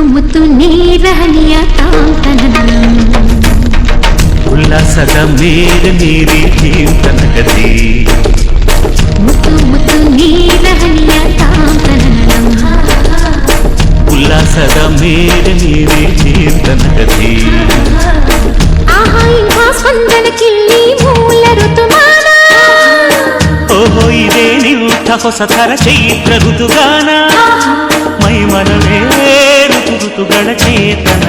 ಮುತ್ತು ನೀರಹನಿಯ ತಾಂತನನ ಉಲ್ಲಾಸದ ಮೇಲೆ ಮೀರಿ ಜೀವನಗತಿ ಮುತ್ತು ಮುತ್ತು ನೀರಹನಿಯ ತಾಂತನನ ಉಲ್ಲಾಸದ ಮೇಲೆ ಮೀರಿ ಜೀವನಗತಿ ಆಹಾ ಇಂಥ ಸ್ಪಂದನ ಕಿಲ್ಲಿ ಮೂಲ ಋತುಮಾನ ಓಹೋ ಇದೇ ನಿಂಥ ಹೊಸ ಥರ ಚೈತ್ರ ಋತುಗಾನ తుతుల చేతన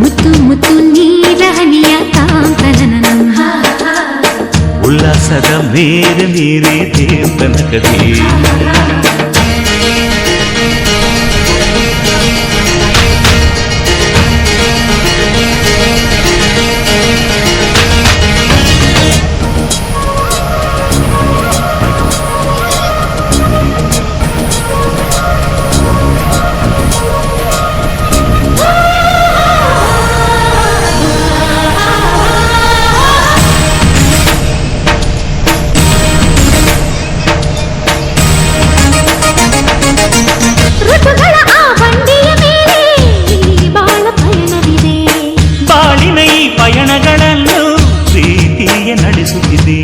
ముత్తు ముత్తు నీరహనియ కాంతననం. ఉల్లాసద మేర మీరే తీర్థనకదే ಪ್ರೀತಿಯ ನಡೆಸುತ್ತಿದೆ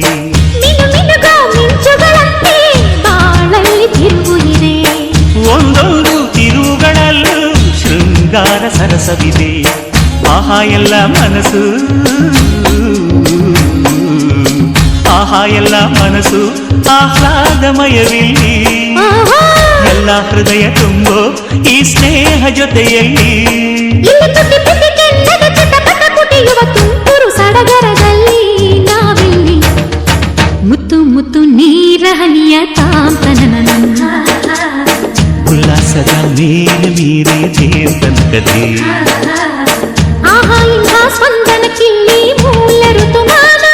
ಮಿನು ಮಿನುಗೋ ಮಿಂಚುಗಳಂತೆ ಬಾಳಲ್ಲಿ ತಿರುವು ಇದೆ ಒಂದೊಂದು ತಿರುವುಗಳಲ್ಲೂ ಶೃಂಗಾರ ಸರಸವಿದೆ ಆಹಾ ಎಲ್ಲ ಮನಸ್ಸು ಆಹಾ ಎಲ್ಲ ಮನಸ್ಸು ಆಹ್ಲಾದಮಯವಿಲ್ಲಿ ಆಹಾ, ಎಲ್ಲ ಹೃದಯ ತುಂಬೋ ಈ ಸ್ನೇಹ ಜೊತೆಯಲ್ಲಿ ಮೀರಿ ಜೀವನಗತಿ ಆಹಾ ಇಂಥ ಸ್ಪಂದನ ಕಿಲ್ಲಿ ಮೂಲ ಋತುಮಾನ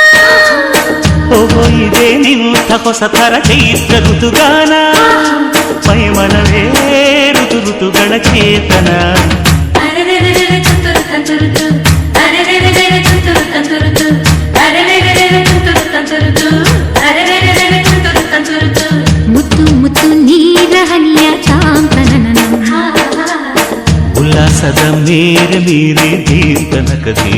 ಓಹೋ ಇದೇ ನಿಂಥ ಹೊಸ ಥರ ಚೈತ್ರ ಋತುಗಾನ ಮೈಮನವೇ ಋತು ಋತುಗಳ ಚೇತನ ಉಲ್ಲಾಸದ ಮೇಲೆ ಮೀರಿ ಜೀವನಗತಿ